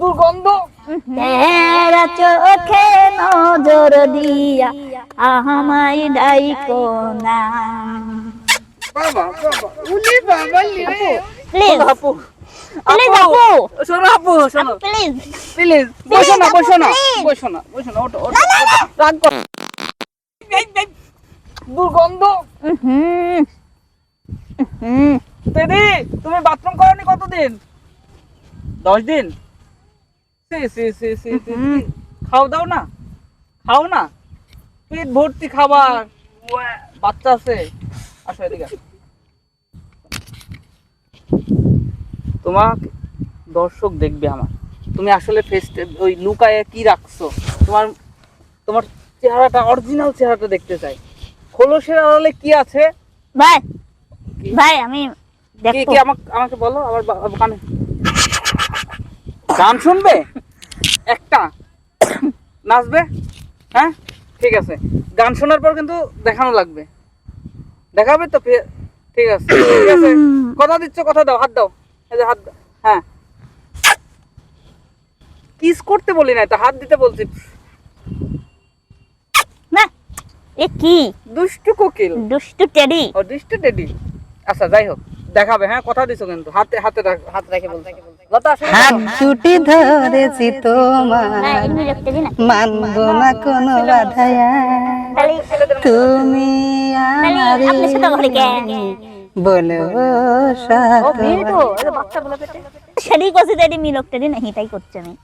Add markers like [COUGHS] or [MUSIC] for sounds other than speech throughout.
দুর্গন্ধ। তেরা চোখে নজর দিয়া আমায় ডাইকো না। বাবা বাবা উলি বাবা লিরে প্লিজ আপু প্লিজ আপু শোনো আপু শোনো। প্লিজ প্লিজ বসো না বসো না বসো না বসো না ওটো ওটো রাগ কর। দুর্গন্ধ। হুম হুম দিদি তুমি বাথরুম করনি কতদিন? দশ দিন। খাও দাও না। খাও না। পেট ভর্তি খাবার। বাচ্চা আছে। আসো এদিকে তোমার দর্শক দেখবে আমার। তুমি আসলে ফেসটা ওই লুকায়ে কি রাখছো? তোমার তোমার চেহারাটা অরিজিনাল চেহারাটা দেখতে চাই। খোলসের আড়ালে কি আছে? ভাই ভাই আমি কি দেখো কি আমাকে আমাকে বলো আবার কানে। গান শুনবে? একটা। নাচবে? হ্যাঁ? ঠিক আছে। গান শোনার পর কিন্তু দেখানো লাগবে। দেখাবে তো? ঠিক আছে। ঠিক আছে। কথা দিচ্ছ কথা দাও হাত দাও। এই যে হাত হ্যাঁ। কিস করতে বলি না তো হাত দিতে বলছি। না এ কি? দুষ্টু কোকিল। দুষ্টু টেডি। ও দুষ্টু টেডি। আচ্ছা যাই হোক। দেখাবে হ্যাঁ কথা দিছো কিন্তু হাতে হাতে হাত রেখে বলছো। লতা হাত দুটি ধরেছি তোমার। না এমনি দেখতে দিন। মানব না কোনো বাধায়া। তুমি আমারে বলো সাথ সেটাই করছি টেডি মি লোক তাই করছে আমি।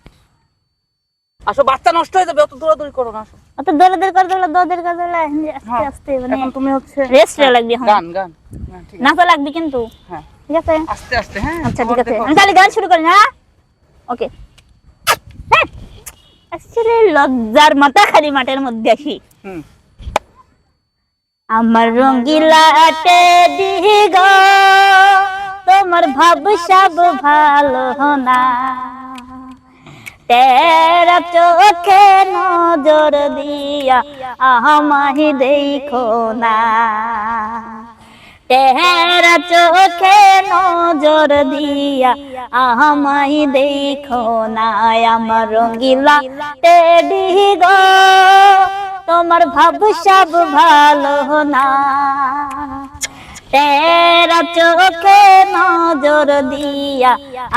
আসো বাচ্চা নষ্ট হয়ে যাবে অত দৌড়াদৌড়ি করো না আসো। অত দৌড়ে দৌড় করে দিলে দৌড়ের করে দিলে আস্তে হ্যাঁ, আস্তে মানে এখন তুমি হচ্ছে রেস্ট লাগবে এখন। গান গান। হ্যাঁ, আছে। নাচা লাগবে কিন্তু। হ্যাঁ। ঠিক আছে? আস্তে আস্তে হ্যাঁ আচ্ছা ঠিক আছে। আমি তাহলে গান শুরু করি না ওকে আসলে লজ্জার মাথা খালি মাঠের মধ্যে আসি। আমার রঙ্গিলা দিগ তোমার ভাব সব ভালো না। তেরা চোখে নজর দিয়া আমাহি দেখো না তেরা চোখে নজর দিয়া আমাই দেখো না আমার রঙ্গিলা টেডি গো তোমার ভাব সব ভালো না তেরা চোখে নজর দিয়া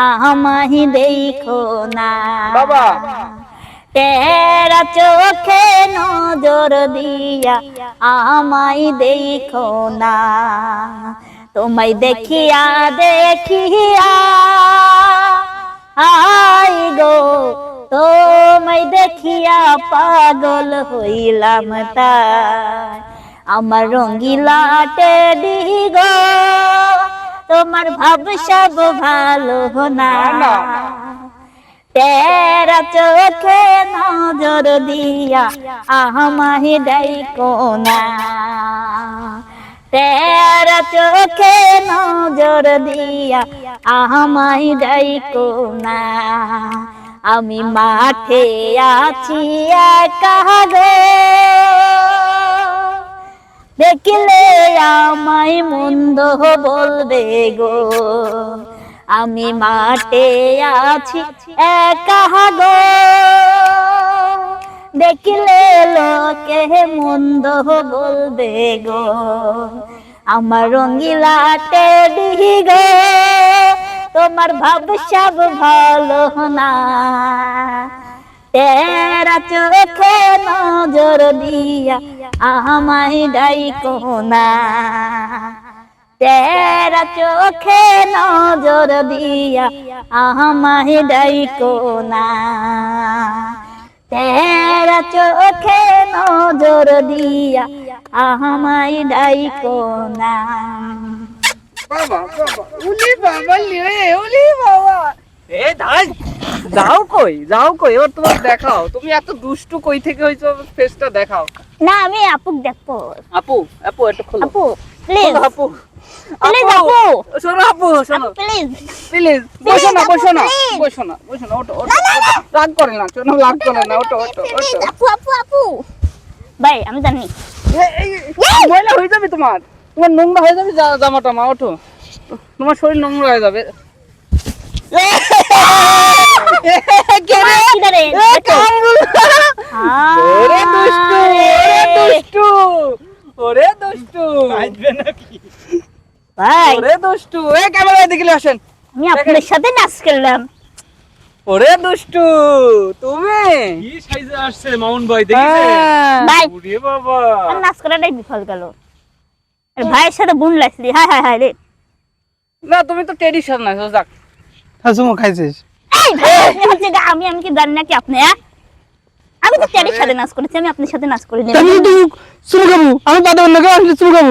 আমাই দেখো না। বাবা। তেরা চোখে নজর দিয়া আমায় দেখো না। তোমায় দেখিয়া দেখিয়া আই গো তোমায় দেখিয়া পাগল হইলাম তাই। আমার রঙ্গিলা টেডি গো তোমার ভাব সব ভালো না। তেরা চোখে নজর দিয়া আমাহি ডাইকো না। তেরা চোখে নজর দিয়া আমাহি ডাইকো না। আমি মাঠে আছি একা দেখলে আমায় মন্দ বলবে গো। আমি মাঠে আছি, একা গো। দেখলে লোকে মন্দ বলবে গো। আমার রঙ্গিলা টেডি গো। তোমার ভাব সব ভালো না। তেরা চোখে নজর দিয়া আমায় ডাইকো না। তেরা চোখে নজর দিয়া আমায় ডাইকো না। তেরা চোখে নজর দিয়া আমায় ডাইকো না। বাবা বাবা উলি বাবা ধাই যাও কই যাও কই এবার তোমার দেখাও। তুমি এত দুষ্টু কই থেকে হইছো ফেসটা দেখাও। না আমি আপুক দেখব। আপু আপু একটু খোলো। আপু প্লিজ আপু। Please, আপু আপু। শোনো আপু শোনো। প্লিজ প্লিজ বসো না আপু, বসো না. বসো না বসো না ওটো ওটো রাগ করে না শোনো রাগ করে না ওটো ওটো ওটো আপু আপু আপু। ভাই আমি জানি। ময়লা হয়ে যাবে তোমার। তোমার নোংরা হয়ে যাবে জা- জামাটা মা ওঠো। তোমার শরীর নোংরা হয়ে যাবে। [LAUGHS] [LAUGHS] ওরে দুষ্টু ওরে দুষ্টু ওরে দুষ্টু। ভাই। ওরে দুষ্টু। এ ক্যামেরা দিকে আসেন। আমি আপনার সাথে নাচ করলাম। ওরে দুষ্টু তুমি? কি সাইজে আসছে মামুন ভাই দেখিছে? হ্যাঁ। ভাই। ওরে বাবা। নাচ করাটাই বিফল গেল। ভাইয়ের সাথে বোন লাগছিলি হায় হায় হায় রে। না তুমি তো ট্রেডিশন না যাক। হাসুমো খাইছিস? এই ভাই আমি আমি কি জানি নাকি আপনি হ্যাঁ? আমি তো সাথে নাচ করেছি আমি আপনার সাথে নাচ আমি তো চুমু খাব আমি পাতা অন্য কেউ আসলে চুমু খাব?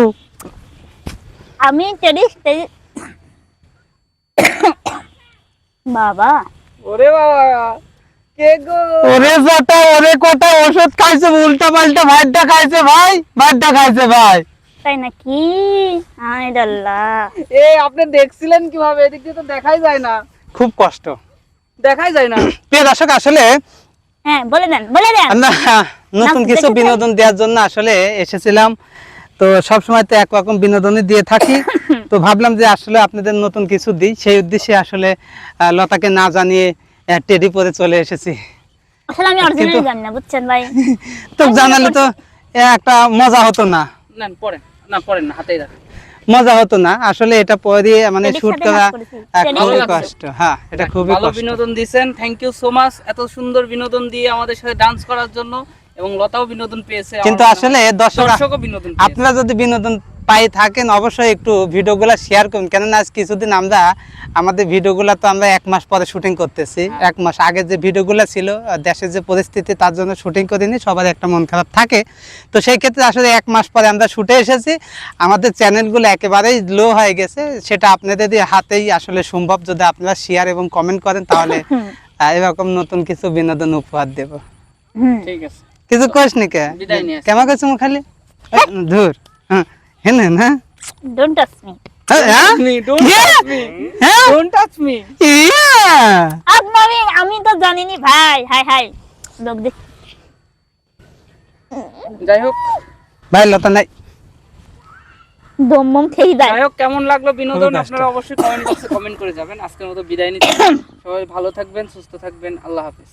আমি টেরি টেরি বাবা। ওরে বাবা ওরে জাতা ওরে কোটা ওষুধ খাইছে উল্টা পাল্টা ভাতটা খাইছে ভাই ভাতটা খাইছে ভাই। তাই নাকি? হায় আল্লাহ। এ আপনি দেখছিলেন কীভাবে? এদিক দিয়ে তো দেখাই যায় না। খুব কষ্ট। দেখাই যায় না। প্রিয় দর্শক আসলে হ্যাঁ বলে দেন বলে দেন। আমরা নতুন কিছু বিনোদন দেওয়ার জন্য আসলে এসেছিলাম। তো সব সময় তো একরকম বিনোদনই দিয়ে থাকি। [LAUGHS] তো ভাবলাম যে আসলে আপনাদের নতুন কিছু দিই। সেই উদ্দেশ্যে আসলে লতাকে না জানিয়ে টেডি পরে চলে এসেছি। আসলে আমি অরিজিনাল জানি না বুঝছেন ভাই? তো জানালে তো একটা মজা হতো না। না পড়েন। না পড়েন না হাতেই রাখেন। মজা হতো না। আসলে এটা পরে মানে শুট করা খুবই কষ্ট। হ্যাঁ এটা খুবই ভালো বিনোদন দিয়েছেন। থ্যাংক ইউ সো মাচ এত সুন্দর বিনোদন দিয়ে আমাদের সাথে ডান্স করার জন্য এবং লতাও বিনোদন পেয়েছে। কিন্তু আসলে দর্শক বিনোদন আপনারা যদি বিনোদন পাই থাকেন অবশ্যই একটু ভিডিওগুলো শেয়ার করুন। কেননা আজ কিছুদিন আমরা আমাদের ভিডিওগুলো তো আমরা এক মাস পরে শুটিং করতেছি। এক মাস আগে যে ভিডিওগুলো ছিল দেশের যে পরিস্থিতি তার জন্য শুটিং করিনি সবার একটা মন খারাপ থাকে। তো সেই ক্ষেত্রে আসলে এক মাস পরে আমরা শুটে এসেছি। আমাদের চ্যানেলগুলো একেবারেই লো হয়ে গেছে। সেটা আপনাদের হাতেই আসলে সম্ভব। যদি আপনারা শেয়ার এবং কমেন্ট করেন তাহলে [LAUGHS] এরকম নতুন কিছু বিনোদন উপহার দেব। ঠিক আছে। কিছু কইস নি কে? বিদায় নিয়ে আসি। কেমন করছ খালি [LAUGHS] ধুর হ্যাঁ হেন ডোন্ট টাচ মি আমি তো জানিনি ভাই হাই হাই। লোক দেখ যাই হোক ভাই লতা নাই। দম খেয়ে যায়। যাই হোক কেমন লাগল বিনোদন? আপনারা অবশ্যই কমেন্ট বক্সে কমেন্ট করে যাবেন। আজকের মতো বিদায় নিচ্ছি। [COUGHS] সবাই ভালো থাকবেন সুস্থ থাকবেন। আল্লাহ হাফিজ।